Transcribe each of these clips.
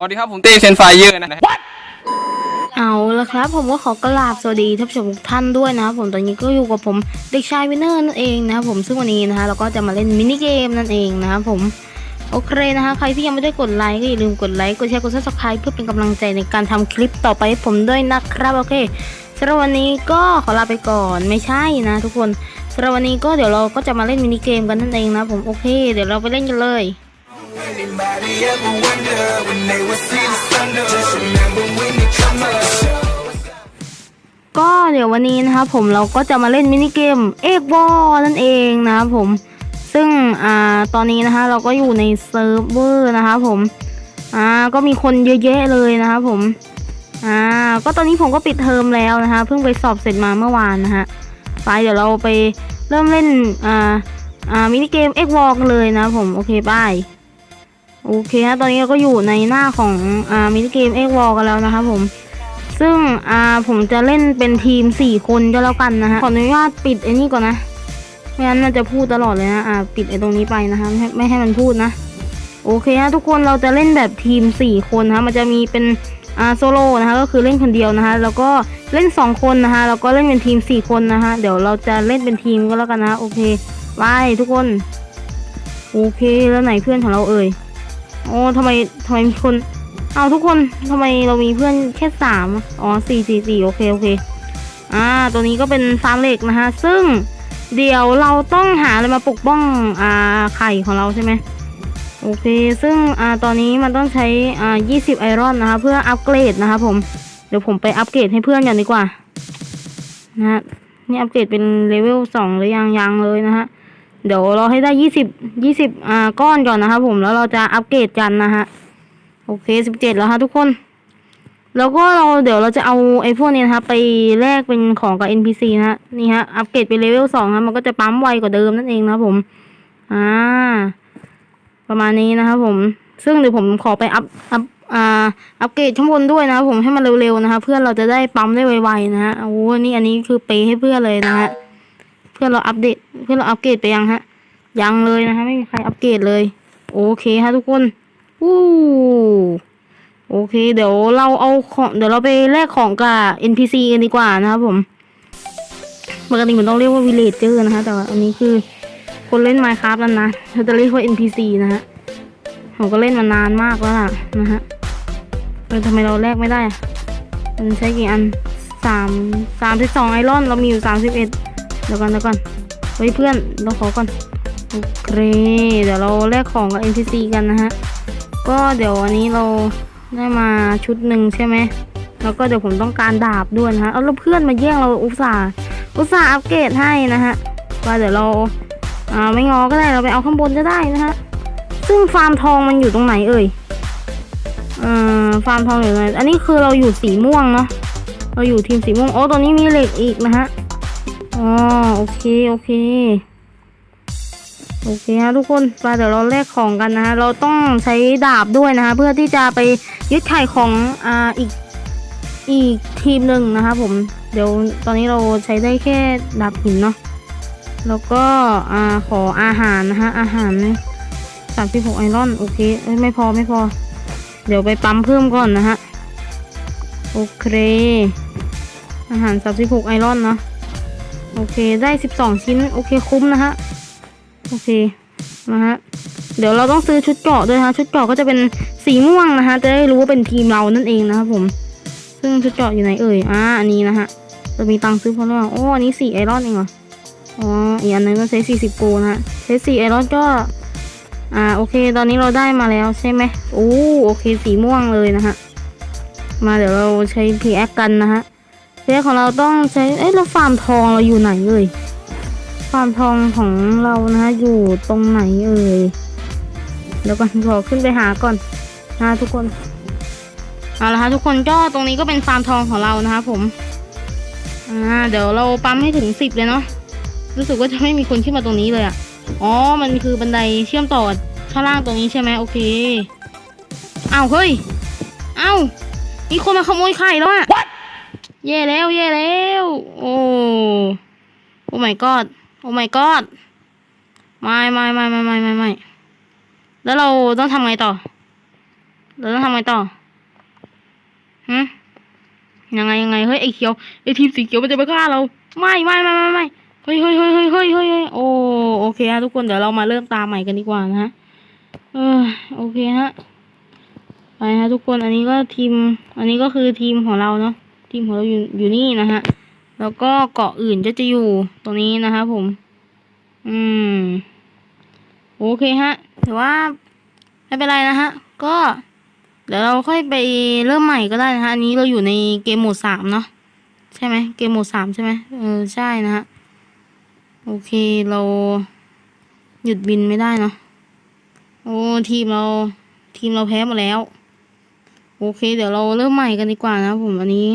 สวัสดีครับผมเต้เซนไฟเยอร์นะเอาละครับผมก็ขอกราบสวัสดีท่านผู้ชมทุกท่านด้วยนะครับผมตอนนี้ก็อยู่กับผมเด็กชายวินเนอร์นั่นเองนะครับผมซึ่งวันนี้นะคะเราก็จะมาเล่นมินิเกมนั่นเองนะครับผมโอเคนะคะใครที่ยังไม่ได้กดไลค์ก็อย่าลืมกดไลค์กดแชร์กดซับสไครป์เพื่อเป็นกำลังใจในการทำคลิปต่อไปให้ผมด้วยนะครับโอเคสำหรับวันนี้ก็ขอลาไปก่อนไม่ใช่นะ ทุกคนสำหรับวันนี้ก็เดี๋ยวเราก็จะมาเล่นมินิเกมกันนั่นเองนะผมโอเค เดี๋ยวเราไปเล่นกันเลย ก็เดี๋ยววันนี้นะครับผมเราก็จะมาเล่นมินิเกมเอกวอนั่นเองนะครับผมซึ่งอ่าตอนนี้นะคะเราก็อยู่ในเซิร์ฟเวอร์นะครับผมอ่าก็มีคนเยอะแยะเลยนะครับผมอ่าก็ตอนนี้ผมก็ปิดเทอมแล้วนะคะเพิ่งไปสอบเสร็จมาเมื่อวานนะฮะไปเดี๋ยวเราไปเริ่มเล่นอ่าอ่ามินิเกมเอกวอกันเลยนะผมโอเคบาย โอเคฮะตอนนี้เราก็อยู่ในหน้าของอ่ามินิเกมเอ็กวอลกันแล้วนะครับผม ซึ่งอ่าผมจะเล่นเป็นทีมสี่คนก็แล้วกันนะฮะขออนุญาตปิดไอ้นี่ก่อนนะไม่งั้นมันจะพูดตลอดเลยนะอ่าปิดไอ้ตรงนี้ไปนะคะไม่ให้มันพูดนะโอเคฮะทุกคนเราจะเล่นแบบทีมสี่คนนะคะมันจะมีเป็นอ่าโซโล่นะคะก็คือเล่นคนเดียวนะคะแล้วก็เล่นสองคนนะคะแล้วก็เล่นเป็นทีมสี่คนนะคะเดี๋ยวเราจะเล่นเป็นทีมก็แล้วกันนะโอเคบายทุกคน โอเคแล้วไหนเพื่อนของเราเอ่ย โอ้ทำไมทำไมมีคน เอาทุกคนทำไมเรามีเพื่อนแค่สามอ๋อสี่สี่สี่โอเคโอเค อ่า ตัวนี้ก็เป็นฟาร์มเหล็กนะคะ ซึ่งเดี๋ยวเราต้องหาอะไรมาปกป้องอ่าไข่ของเราใช่ไหมโอเค ซึ่งอ่าตอนนี้มันต้องใช้อ่ายี่สิบไอรอนนะคะ เพื่ออัปเกรดนะคะผม เดี๋ยวผมไปอัปเกรดให้เพื่อนกันดีกว่านะฮะนี่อัปเกรดเป็นเลเวลสองหรือยังยังเลยนะฮะ เดี๋ยวเราให้ได้ยี่สิบยี่สิบอ่าก้อนก่อนนะคะผมแล้วเราจะอัปเกรดกันนะฮะโอเคสิบเจ็ดแล้วฮะทุกคน แล้วก็เราเดี๋ยวเราจะเอาไอ้พวกนี้นะครับไปแลกเป็นของกับ NPC นะฮะนี่ฮะอัปเกรดไปเลเวลสองครับมันก็จะปั๊มไวกว่าเดิมนั่นเองนะครับผมอ่าประมาณนี้นะครับผมซึ่งเดี๋ยวผมขอไปอัพอัพอ่าอัปเกรดข้างบนด้วยนะครับผมให้มันเร็วๆนะคะเพื่อนเราจะได้ปั๊มได้ไวๆนะฮะโอ้นี่อันนี้คือเปให้เพื่อนเลยนะฮะ พื่อนเราอัปเดต เพื่อนเราอัปเกรดไปยังฮะ ยังเลยนะคะไม่มีใครอัปเกรดเลย โอเคฮะทุกคนอู้โอเค เดี๋ยวเราเอาของเดี๋ยวเราไปแลกของกับ NPC กันดีกว่านะครับผมปกติมันต้องเรียกว่า villager นะคะแต่ว่าอันนี้คือคนเล่น Minecraft แล้วนะเราจะเรียกว่า NPC นะฮะผมก็เล่นมานานมากแล้วล่ะนะฮะเออทำไมเราแลกไม่ได้อะมันใช้กี่อันสามสามสิบสองไอรอน เรามีอยู่สามสิบเอ็ด เดี๋ยวก่อนเดี๋ยวก่อนเฮ้ยเพื่อนเราขอก่อนโอเคเดี๋ยวเราแลกของกับ NPC กันนะฮะก็เดี๋ยววันนี้เราได้มาชุดหนึ่งใช่ไหมแล้วก็เดี๋ยวผมต้องการดาบด้วยนะฮะเอาแล้วเพื่อนมาแย่งเราอุตส่าห์อุตส่าห์อัปเกรดให้นะฮะว่าเดี๋ยวเราอ่าไม่งอก็ได้เราไปเอาข้างบนก็ได้นะฮะซึ่งฟาร์มทองมันอยู่ตรงไหนเอ่ยเอ่อฟาร์มทองอยู่ตรงไหนอันนี้คือเราอยู่สีม่วงเนาะเราอยู่ทีมสีม่วงโอ้ตอนนี้มีเหล็กอีกนะฮะ อ๋อโอเคโอเค โอเคฮะทุกคนไปเดี๋ยวเราแลกของกันนะฮะเราต้องใช้ดาบด้วยนะคะเพื่อที่จะไปยึดไข่ของอ่าอีกอีกทีมหนึ่งนะคะผมเดี๋ยวตอนนี้เราใช้ได้แค่ดาบหินเนาะแล้วก็อ่าขออาหารนะคะอาหารสามสิบหกไอรอนโอเคเอ้ยไม่พอไม่พอ เดี๋ยวไปปั๊มเพิ่มก่อนนะฮะโอเค อาหารสามสิบหกไอรอนเนาะ โอเคได้สิบสองชิ้น โอเคคุ้มนะฮะโอเคนะฮะเดี๋ยวเราต้องซื้อชุดเกาะด้วยนะชุดเกาะก็จะเป็นสีม่วงนะคะจะได้รู้ว่าเป็นทีมเรานั่นเองนะครับผม ซึ่งชุดเกาะอยู่ไหนเอ่ยอ่าอันนี้นะฮะเรามีตังค์ซื้อเพราะว่าโอ้อันนี้สี่ไอรอนเองเหรออ๋ออีกอันนึงก็ใช้สี่สิบโกนะฮะใช้สี่ไอรอนก็อ่าโอเค ตอนนี้เราได้มาแล้วใช่ไหมโอ้โอเคสีม่วงเลยนะฮะมาเดี๋ยวเราใช้พีแอคกันนะฮะ พีแอคของเราต้องใช้เอ๊ะแล้วฟาร์มทองเราอยู่ไหนเอ่ยฟาร์มทองของเรานะฮะอยู่ตรงไหนเอ่ยเดี๋ยวก่อนขอขึ้นไปหาก่อนนะทุกคนเอาละฮะทุกคนก็ตรงนี้ก็เป็นฟาร์มทองของเรานะคะผมอ่าเดี๋ยวเราปั๊มให้ถึงสิบเลยเนาะรู้สึกว่าจะไม่มีคนขึ้นมาตรงนี้เลยอะ่ะอ๋อมันคือบันไดเชื่อมต่อข้างล่างตรงนี้ใช่ไหมโอเคอ้าวเฮ้ยเอ้ามีคนมาขโมยไข่แล้วอะ แย่แล้วแย่แล้ว โอ้โอ้ my god โอ้ my god ไม่ไม่ไม่ไม่ไม่ไม่ไม่แล้วเราต้องทำไงต่อ เราต้องทำไงต่อหึยังไงยังไงเฮ้ยไอ้เขียวไอ้ทีมสีเขียวมันจะมาฆ่าเรา ไม่ไม่ไม่ไม่ไม่เฮ้ยเฮ้ยเฮ้ยเฮ้ยเฮ้ยเฮ้ยเฮ้โอโอเคฮะทุกคนเดี๋ยวเรามาเริ่มตามใหม่กันดีกว่านะฮะเออโอเคฮะไปฮะทุกคนอันนี้ก็ทีม อันนี้ก็คือทีมของเราเนาะ ทีมของเราอยู่อยู่นี่นะฮะ แล้วก็เกาะอื่นจะจะอยู่ตรงนี้นะครับผม อืม โอเคฮะแต่ว่าไม่เป็นไรนะฮะ ก็เดี๋ยวเราค่อยไปเริ่มใหม่ก็ได้นะฮะอันนี้เราอยู่ในเกมโหมดสามเนาะใช่ไหมเกมโหมดสามใช่ไหมเออใช่นะฮะโอเคเราหยุดบินไม่ได้เนาะโอ้ทีมเราทีมเราแพ้หมดแล้ว โอเค เดี๋ยวเราเริ่มใหม่กันดีกว่านะผมอันนี้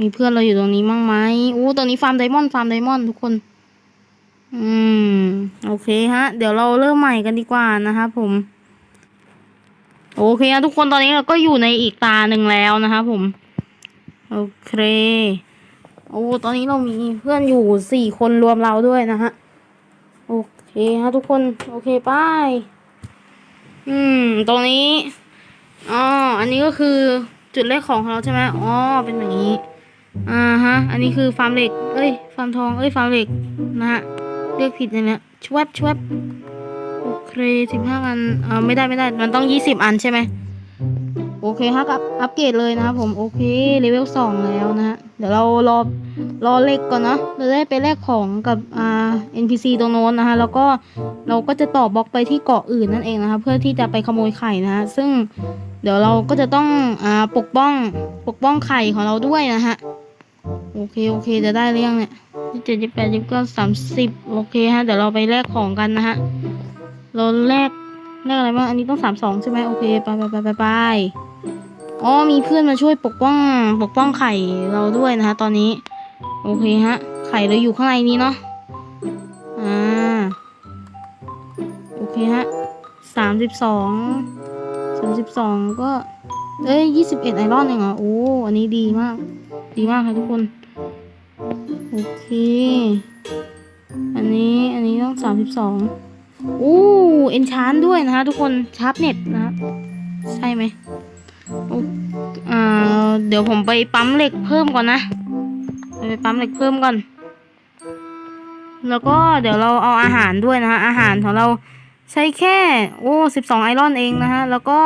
มีเพื่อนเราอยู่ตรงนี้มั้งไหมอู้ตรงนี้ฟาร์มไดมอนด์ฟาร์มไดมอนด์ทุกคน อืม โอเคฮะ เดี๋ยวเราเริ่มใหม่กันดีกว่านะครับผม โอเคฮะทุกคนตอนนี้เราก็อยู่ในอีกตาหนึ่งแล้วนะครับผม โอเค โอ้ตอนนี้เรามีเพื่อนอยู่สี่คนรวมเราด้วยนะฮะ โอเคฮะทุกคน โอเคไป อืม ตรงนี้ อ๋อ อันนี้ก็คือจุดแรกขของเราใช่ไหมอ๋อ เป็นอย่างนี้ อ่าฮะ อันนี้คือฟาร์มเหล็ก เอ้ย ฟาร์มทอง เอ้ย ฟาร์มเหล็ก นะฮะเรียกผิดเลยเนี่ยชวบชวบโอเคสิบห้าอันเออไม่ได้ไม่ได้ มันต้องยี่สิบอันใช่ไหม โอเคฮะอัพอัปเกรดเลยนะครับผม โอเค เลเวลสองแล้วนะฮะ เดี๋ยวเรารอ รอเหล็กก่อนเนาะเราได้ไปแลกของกับอ่า NPC ตรงโน้นนะคะแล้วก็เราก็จะต่อบล็อกไปที่เกาะอื่นนั่นเองนะคะ เพื่อที่จะไปขโมยไข่นะฮะ ซึ่งเดี๋ยวเราก็จะต้องอ่าปกป้อง ปกป้องไข่ของเราด้วยนะฮะ โอเค โอเค จะได้หรืองเนี่ยยี่สิบเจ็ดยี่สิบแปดยี่สิบเก้าสามสิบโอเคฮะ เดี๋ยวเราไปแลกของกันนะฮะ เราแลกแลกอะไรบ้าง อันนี้ต้องสามสองใช่ไหมโอเค ไปไปไปไปไปอ๋อ มีเพื่อนมาช่วยปกป้อง ปกป้องไข่เราด้วยนะฮะ ตอนนี้ โอเคฮะ ไข่เราอยู่ข้างในนี้เนาะ อ่า โอเคฮะสามสิบสองสามสิบสองก็ เอ้ยยี่สิบเอ็ดไอรอนเองเหรอ โอ้ อันนี้ดีมาก ดีมากค่ะทุกคน โอเค อันนี้อันนี้ต้องสามสิบสองอู้เอนชานด้วยนะคะทุกคนชาร์ปเน็ตนะฮะใช่ไหมอ่าเดี๋ยวผมไปปั๊มเหล็กเพิ่มก่อนนะ ไปปั๊มเหล็กเพิ่มก่อน แล้วก็เดี๋ยวเราเอาอาหารด้วยนะคะอาหารของเราใช้แค่ โอ้สิบสองไอรอนเองนะฮะแล้วก็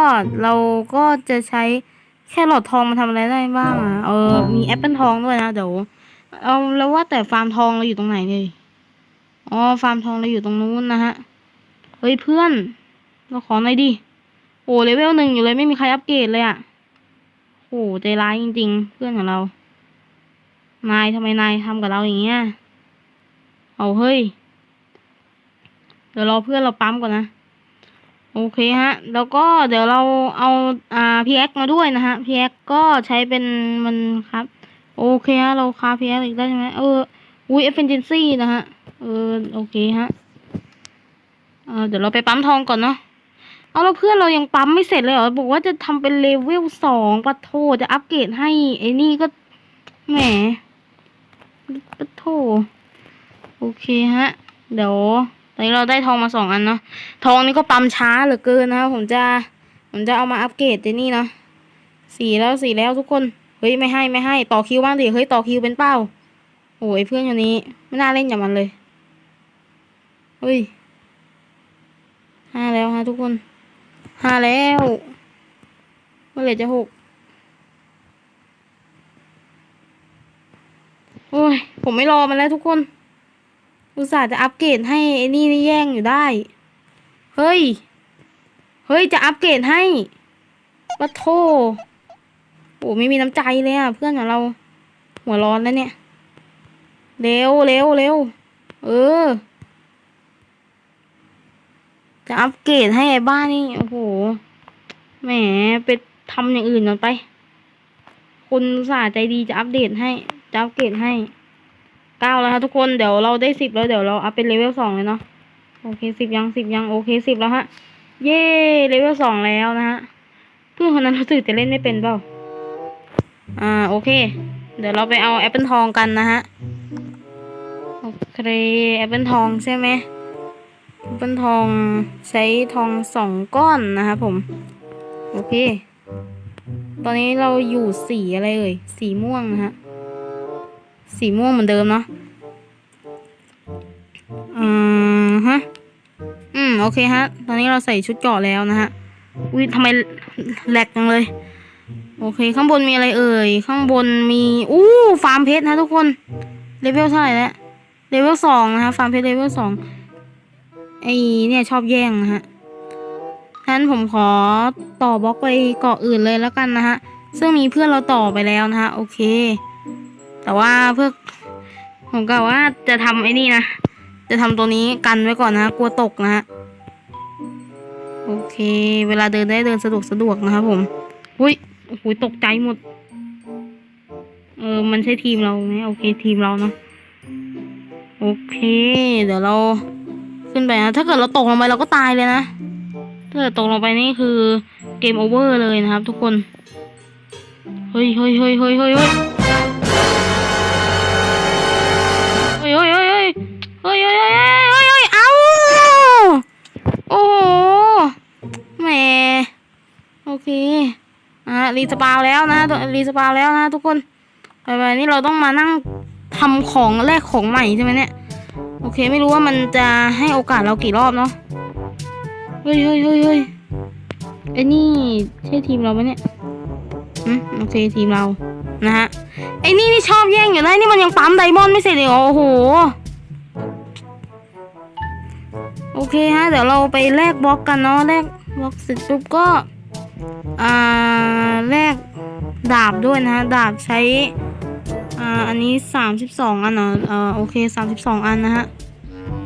เราก็จะใช้ แค่หลอดทองมาทำอะไรได้บ้างอะ เออ มีแอปเปิลทองด้วยนะเดี๋ยว เอาแล้วว่าแต่ฟาร์มทองเราอยู่ตรงไหนเลยอ๋อ ฟาร์มทองเราอยู่ตรงนู้นนะฮะ เฮ้ยเพื่อน เราขอหน่อยดิ โอ้เลเวลหนึ่งอยู่เลยไม่มีใครอัปเกรดเลยอะโอ้ใจร้ายจริง ๆ เพื่อนของเรา นายทำไมนายทำกับเราอย่างเงี้ย เอาเฮ้ย เดี๋ยวรอเพื่อนเราปั๊มก่อนนะ โอเคฮะ แล้วก็เดี๋ยวเราเอาอ่าพีแอคมาด้วยนะฮะพีแอคก็ใช้เป็นมันครับ โอเคฮะ เราคาพีแอคอีกได้ใช่ไหมเอออุ้ยเอฟเฟนเจนซี่นะฮะ เออ โอเคฮะเออเดี๋ยวเราไปปั๊มทองก่อนเนาะเอาแล้วเพื่อนเรายังปั๊มไม่เสร็จเลยเหรอ บอกว่าจะทำเป็นเลเวลสองปะโทจะอัปเกรดให้ไอ้นี่ก็แหมปะโทโอเคฮะ เดี๋ยว อนนี้เราได้ทองมาสองอันเนาะทองนี่ก็ปั๊มช้าเหลือเกินนะครับผมจะผมจะเอามาอัปเกรดไอ้นี่เนาะสี่แล้วสี่แล้วทุกคนเฮ้ยไม่ให้ไม่ให้ต่อคิวบ้างดิเฮ้ยต่อคิวเป็นเป้าโอ้ยเพื่อนคนนี้ไม่น่าเล่นอย่างมันเลยเฮ้ยห้าแล้วฮะทุกคนห้าแล้วเมื่อไหร่จะหกโอ้ยผมไม่รอมันแล้วทุกคน อุตส่าห์จะอัปเกรดให้ไอ้นี่นี่แย่งอยู่ได้ เฮ้ย เฮ้ยจะอัปเกรดให้ปะโทโอ้ไม่มีน้ำใจเลยอะ เพื่อนของเรา หัวร้อนแล้วเนี่ย เร็วเร็วเร็วเออ จะอัปเกรดให้ไอ้บ้านนี่ โอ้โห แหมไปทำอย่างอื่นก่อนไปคุณอุตสาห์ใจดีจะอัปเดตให้ จะอัปเกรดให้ เก้าแล้วครับทุกคนเดี๋ยวเราได้สิบแล้วเดี๋ยวเราอัพเป็นเลเวลสองเลยเนาะโอเคสิบยังสิบยังโอเคสิบแล้วฮะ เย่เลเวลสองแล้วนะฮะเพื่อนคนนั้นรู้สึกจะเล่นไม่เป็นเปล่าอ่าโอเค เดี๋ยวเราไปเอาแอปเปิลทองกันนะฮะโอเคแอปเปิลทองใช่ไหมแอปเปิลทองใช้ทองสองก้อนนะครับผม โอเค ตอนนี้เราอยู่สีอะไรเอ่ยสีม่วงนะฮะ สีม่วงเหมือนเดิมเนาะอืมฮะ อืม โอเคฮะ ตอนนี้เราใส่ชุดเกาะแล้วนะฮะ อุ้ยทำไมแหลกจังเลย โอเค ข้างบนมีอะไรเอ่ย ข้างบนมี อู้ ฟาร์มเพชรนะทุกคน เลเวลเท่าไหร่แล้วเลเวลสองนะคะฟาร์มเพชรเลเวลสองไอเนี่ยชอบแย่งนะฮะฉะนั้นผมขอต่อบล็อกไปเกาะอื่นเลยแล้วกันนะฮะ ซึ่งมีเพื่อนเราต่อไปแล้วนะฮะ โอเค แต่ว่าเพื่อผมกะว่าจะทำไอ้นี่นะ จะทำตัวนี้กันไว้ก่อนนะกลัวตกนะฮะโอเค เวลาเดินได้เดินสะดวกสะดวกนะครับผมอุ้ยโอ้โหตกใจหมด เออ มันใช่ทีมเราไหมโอเคทีมเราเนาะโอเค เดี๋ยวเราขึ้นไปนะถ้าเกิดเราตกลงไปเราก็ตายเลยนะถ้าเกิดตกลงไปนี่คือเกมโอเวอร์เลยนะครับทุกคน เฮ้ยเฮ้ยเฮ้ยเฮ้ยเฮ้ย เฮ้ยเฮ้ยเอ้าโอ้โหแหมโอเคอะรีสปาวแล้วนะรีสปาวแล้วนะทุกคนไปไปนี่เราต้องมานั่งทำของแลกของใหม่ใช่ไหมเนี่ยโอเคไม่รู้ว่ามันจะให้โอกาสเรากี่รอบเนาะเฮ้ยเฮ้ยเฮ้ยเฮ้ยไอ้นี่ใช่ทีมเราไหมเนี่ยอืมโอเคทีมเรานะฮะไอ้นี่นี่ชอบแย่งอยู่นะนี่มันยังปั๊มไดมอนด์ไม่เสร็จเลยโอ้โห โอเคฮะ เดี๋ยวเราไปแลกบล็อกกันเนาะแลกบล็อกเสร็จปุ๊บก็อ่าแลกดาบด้วยนะฮะ ดาบใช้อ่าอันนี้สามสิบสองอันเหรอเอ่อโอเคสามสิบสองอันนะฮะ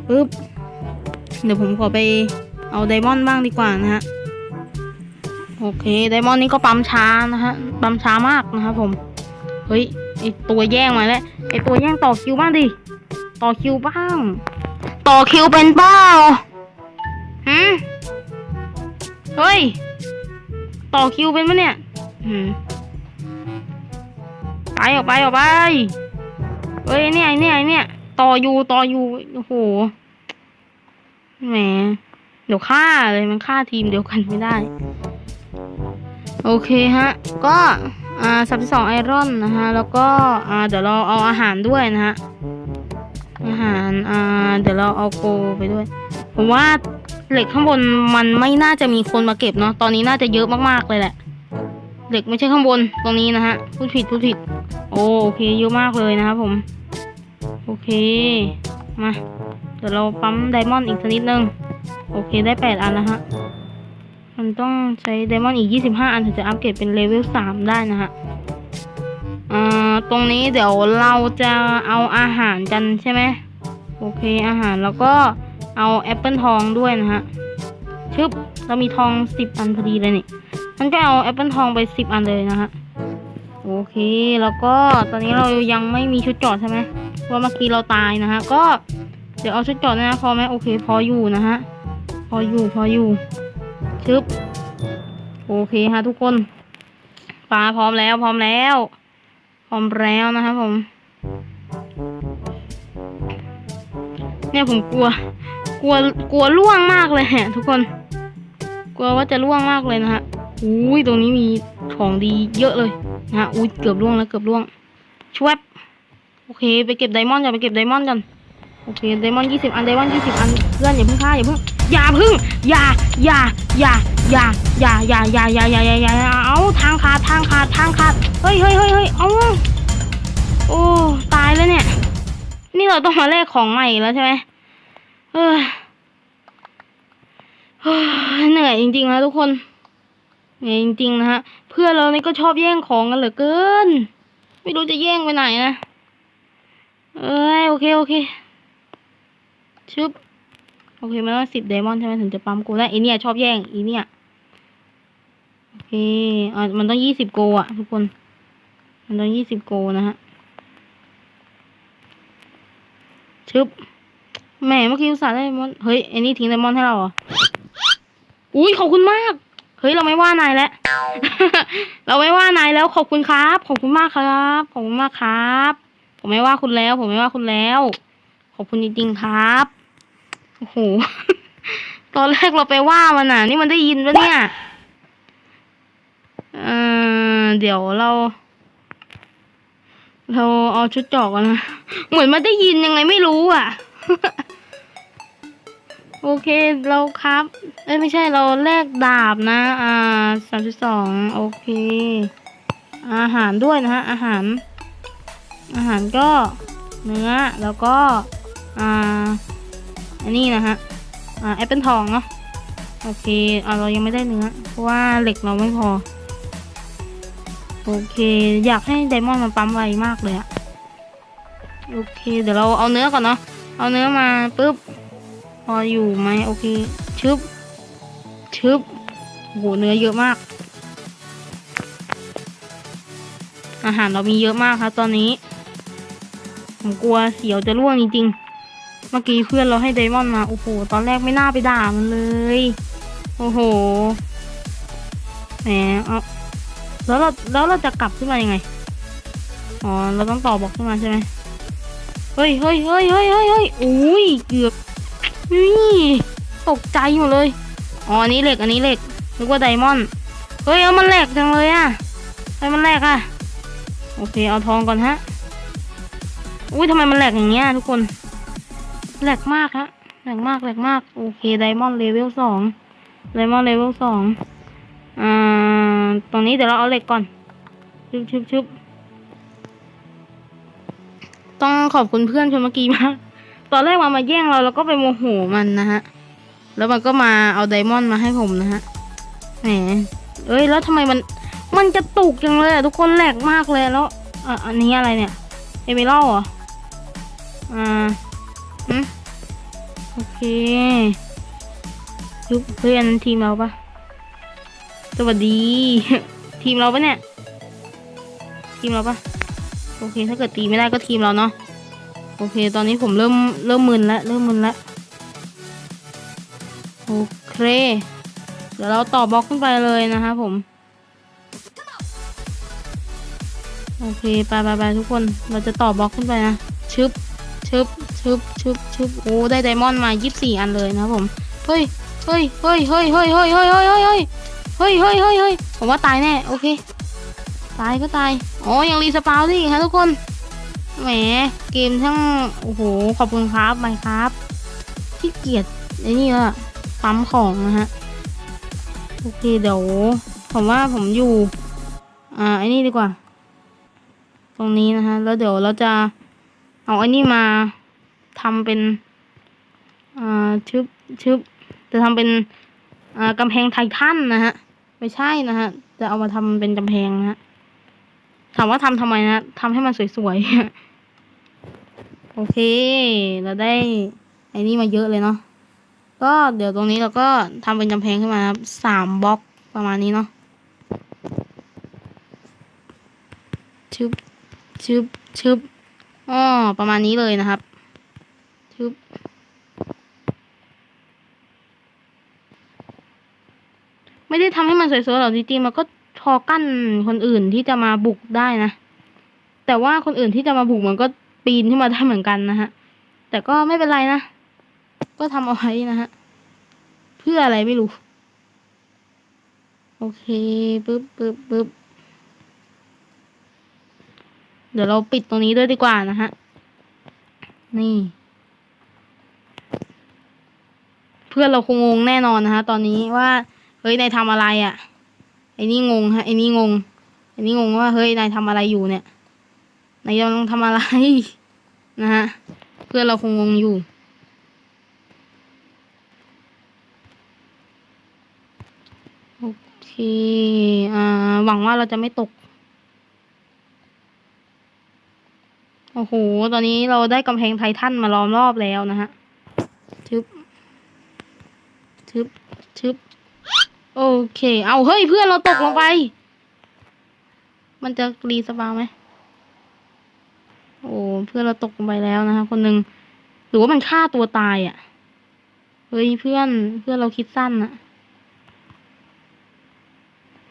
ปึ๊บเดี๋ยวผมขอไปเอาไดมอนด์บ้างดีกว่านะฮะโอเคไดมอนด์นี่ก็ปั๊มช้านะฮะปั๊มช้ามากนะครับผมเฮ้ยไอตัวแย่งมาแล้วไอตัวแย่งต่อคิวบ้างดิต่อคิวบ้าง ต่อคิวเป็นเป้าหืมเฮ้ย ต่อคิวเป็นปะเนี่ยหืมไปออกไปออกไป เฮ้ยเนี่ยไอ้เนี่ยไอ้เนี่ย ต่ออยู่ต่ออยู่ โอ้โห แหม เดี๋ยวฆ่าเลยมันฆ่าทีมเดียวกันไม่ได้ โอเคฮะ ก็ อ่าสับสองไอรอนนะฮะ แล้วก็ อ่า เดี๋ยวเราเอาอาหารด้วยนะฮะ อาหาร อ่า เดี๋ยวเราเอาโกไปด้วย ผมว่าเหล็กข้างบนมันไม่น่าจะมีคนมาเก็บเนาะ ตอนนี้น่าจะเยอะมากๆเลยแหละ เหล็กไม่ใช่ข้างบนตรงนี้นะฮะ พูดผิดพูดผิด โอโอเคเยอะมากเลยนะครับผม โอเค มา เดี๋ยวเราปั๊มไดมอนด์อีกสักนิดนึง โอเคได้แปดอันแล้วฮะ มันต้องใช้ไดมอนด์อีกยี่สิบห้าอันถึงจะอัปเกรดเป็นเลเวลสามได้นะฮะ อ่าตรงนี้เดี๋ยวเราจะเอาอาหารกันใช่ไหมโอเคอาหารแล้วก็เอาแอปเปิลทองด้วยนะฮะชึบเรามีทองสิบอันพอดีเลยนี่มันก็เอาแอปเปิลทองไปสิบอันเลยนะฮะโอเค แล้วก็ตอนนี้เรายังไม่มีชุดจอดใช่ไหมเพราะเมื่อกี้เราตายนะฮะ ก็เดี๋ยวเอาชุดจอดนะพอไหมโอเค พออยู่นะฮะ พออยู่พออยู่ชึบโอเคฮะทุกคนปลาพร้อมแล้วพร้อมแล้ว พร้อมแล้วนะครับผม เนี่ยผมกลัว กลัว กลัวล่วงมากเลยฮะทุกคน กลัวว่าจะล่วงมากเลยนะฮะ อุ้ยตรงนี้มีของดีเยอะเลยนะฮะ อุ้ยเกือบล่วงแล้วเกือบล่วง ชวบโอเค ไปเก็บไดมอนด์กันไปเก็บไดมอนด์กันโอเคไดมอนด์ยี่สิบอันไดมอนด์ยี่สิบอันเพื่อนอย่าเพิ่งฆ่าอย่าเพิ่งอย่าเพิ่งอย่าอย่าอย่าอย่าอย่าอย่าอย่าอย่าอย่าอย่าอย่าอย่าเอาทางขาดทางขาดทางขาดเฮ้ยเฮ้ยเฮ้ยเฮ้ยเอา เราต้องมาแลกของใหม่แล้วใช่ไหมเออเหนื่อยจริงๆนะทุกคนเหนื่อยจริงๆนะฮะ เพื่อนเรานี่ก็ชอบแย่งของกันเหลือเกิน ไม่รู้จะแย่งไปไหนนะ เอ้ยโอเคโอเคชึบโอเคมันต้องสิบเดมอนใช่ไหมถึงจะปั๊มโกได้ไอเนี่ยชอบแย่งอีเนี่ยโอเคอ่ามันต้องยี่สิบโกอะทุกคน มันต้องยี่สิบโกนะฮะ ชึบแหมเมื่อกี้อุตส่าห์ได้มอนเฮ้ยไอ้นี่ทิ้งไดมอนให้เราเหรออุ้ยขอบคุณมาก เฮ้ยเราไม่ว่านายแล้ว เราไม่ว่านายแล้วขอบคุณครับ ขอบคุณมากครับขอบคุณมากครับ ผมไม่ว่าคุณแล้ว ผมไม่ว่าคุณแล้ว ขอบคุณจริงๆครับโอ้โหตอนแรกเราไปว่ามันน่ะ นี่มันได้ยินปะเนี่ยเออเดี๋ยวเรา เราเอาชุดเจอกก่อนนะ เหมือนมันได้ยินยังไงไม่รู้อะ โอเคเราครับ เอ้ยไม่ใช่เราแลกดาบนะ อ่าสามสิบสองโอเค อาหารด้วยนะฮะ อาหาร อาหารก็เนื้อแล้วก็ อ่า อันนี้นะฮะ อ่าแอปเปิลทองเนาะ โอเค อ่าเรายังไม่ได้เนื้อเพราะว่าเหล็กเราไม่พอ โอเค อยากให้ไดมอนด์มันปั๊มไวมากเลยอะโอเค เดี๋ยวเราเอาเนื้อก่อนเนาะเอาเนื้อมาปุ๊บพออยู่ไหมโอเคชึบชึบโหเนื้อเยอะมาก อาหารเรามีเยอะมากครับ ตอนนี้ ผมกลัวเสียวจะร่วงจริงๆ เมื่อกี้เพื่อนเราให้ไดมอนด์มา โอ้โห ตอนแรกไม่น่าไปด่ามันเลย โอ้โห แหมเอา แล้วเราแล้วเราจะกลับขึ้นมายังไง อ๋อ เราต้องต่อบอกขึ้นมาใช่ไหมเฮ้ยเฮ้ยเฮ้ยเฮ้ยเฮ้ยเฮ้ยอุ้ยเกือบนี่ตกใจหมดเลย อ๋อ อันนี้เหล็ก อันนี้เหล็ก นึกว่าไดมอนด์ เฮ้ย เอามันแหลกจังเลยอะทำไมมันแหลกอะโอเค เอาทองก่อนฮะ อุ้ยทำไมมันแหลกอย่างเงี้ยทุกคน แหลกมากฮะ แหลกมาก แหลกมาก โอเค ไดมอนด์เลเวลสอง ไดมอนด์เลเวลสองอ่า ตรงนี้เดี๋ยวเราเอาเหล็กก่อนชุบชุบชุบต้องขอบคุณเพื่อนคนเมื่อกี้มาก ตอนแรกมันมาแย่งเราแล้วก็ไปโมโหมันนะฮะ แล้วมันก็มาเอาไดมอนด์มาให้ผมนะฮะ แหม เอ้ย แล้วทำไมมัน มันจะตุกจังเลยอะทุกคนแหลกมากเลยแล้วอะอันนี้อะไรเนี่ย เอเมรัลเหรอ อ่าอืมโอเคยุบเพื่อนทีมเราปะ สวัสดี ทีมเราปะเนี่ย ทีมเราปะโอเค ถ้าเกิดตีไม่ได้ก็ทีมเราเนาะโอเค ตอนนี้ผมเริ่มเริ่มมึนแล้วเริ่มมึนแล้วโอเค เดี๋ยวเราต่อบล็อกขึ้นไปเลยนะคะผม โอเคไปไปไปทุกคนเราจะต่อบล็อกขึ้นไปนะชึบชึบชึบชึบชึบโอ้ได้ไดมอนด์มา 24 อันเลยนะครับผม เฮ้ยเฮ้ยเฮ้ยเฮ้ยเฮ้ยเฮ้ยเฮ้ยเฮ้ย เฮ้ยเฮ้ยเฮ้ยเฮ้ยผมว่าตายแน่ โอเค ตายก็ตาย อ๋อ ยังรีสปาวน์ได้อีกครับทุกคน แหม เกมทั้ง โอ้โห ขอบคุณครับไมครับที่เกียดไอ้นี่อะปั๊มของนะฮะ โอเค เดี๋ยว ผมว่าผมอยู่ อ่าไอ้นี่ดีกว่า ตรงนี้นะฮะ แล้วเดี๋ยวเราจะเอาไอ้นี่มาทำเป็น อ่า ชึบชึบจะทำเป็นอ่ากำแพงไททันนะฮะ ไม่ใช่นะฮะ จะเอามาทำเป็นกำแพงนะฮะ ถามว่าทำทำไมนะทำให้มันสวยๆ โอเค เราได้ไอ้นี่มาเยอะเลยเนาะ ก็เดี๋ยวตรงนี้เราก็ทำเป็นกำแพงขึ้นมาครับสามบล็อกประมาณนี้เนาะชึบชึบชึบอ๋อประมาณนี้เลยนะครับชึบ ไม่ได้ทำให้มันสวยๆหรอกจริงๆมันก็พอกั้นคนอื่นที่จะมาบุกได้นะ แต่ว่าคนอื่นที่จะมาบุกมันก็ปีนขึ้นมาได้เหมือนกันนะฮะ แต่ก็ไม่เป็นไรนะ ก็ทำเอาไว้นะฮะ เพื่ออะไรไม่รู้ โอเคปึ๊บปึ๊บปึ๊บเดี๋ยวเราปิดตรงนี้ด้วยดีกว่านะฮะ นี่ เพื่อนเราคงงงแน่นอนนะฮะ ตอนนี้ว่า ฮ้ยนายทำอะไรอะ่ะไอ้นี่งงฮะไอ้นี่งงไอ้นี่งงว่าเฮ้ยนายทำอะไรอยู่เนี่ยนายกำลังทำอะไรนะฮะเพื่อนเราคงงงอยู่โอเคอ่าหวังว่าเราจะไม่ตกโอ้โห ตอนนี้เราได้กำแพงไททันมาล้อมรอบแล้วนะฮะชึบชึบชึบ โอเค เอาเฮ้ยเพื่อนเราตกลงไป มันจะรีสปาวไหม โอ้เพื่อนเราตกลงไปแล้วนะคะคนหนึ่งหรือว่ามันฆ่าตัวตายอะ่ะ เฮ้ยเพื่อนเพื่อนเราคิดสั้นอะ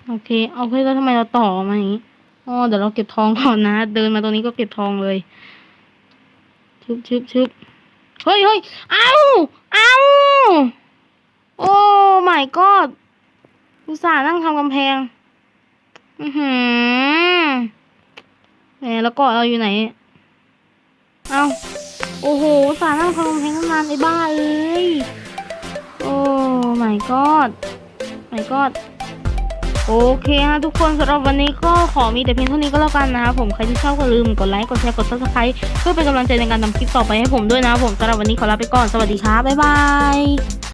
โอเค เอาเฮ้ยแล้วทำไมเราต่อมาอย่างนี้ อ๋อเดี๋ยวเราเก็บทองก่อนนะ เดินมาตรงนี้ก็เก็บทองเลย ชึบชึบชึบเฮ้ยเฮ้ยเอาเอาโอ้ my god อุตส่าห์นั่งทำกำแพง อือหือแหมแล้วกาะเราอยู่ไหน เอาโอ้โหสารนั่งพนมเพงนานไอ้บ้าเอ้ย โอ้ my god my god โอเคฮะทุกคนสำหรับวันนี้ก็ขอมีแต่เพียงเท่านี้ก็แล้วกันนะครับผมใครที่ชอบก็ลืมกดไลค์กดแชร์กด subscribe เพื่อเป็นกำลังใจในการทำคลิปต่อไปให้ผมด้วยนะครับผมสำหรับวันนี้ขอลาไปก่อนสวัสดีครับบ๊ายบาย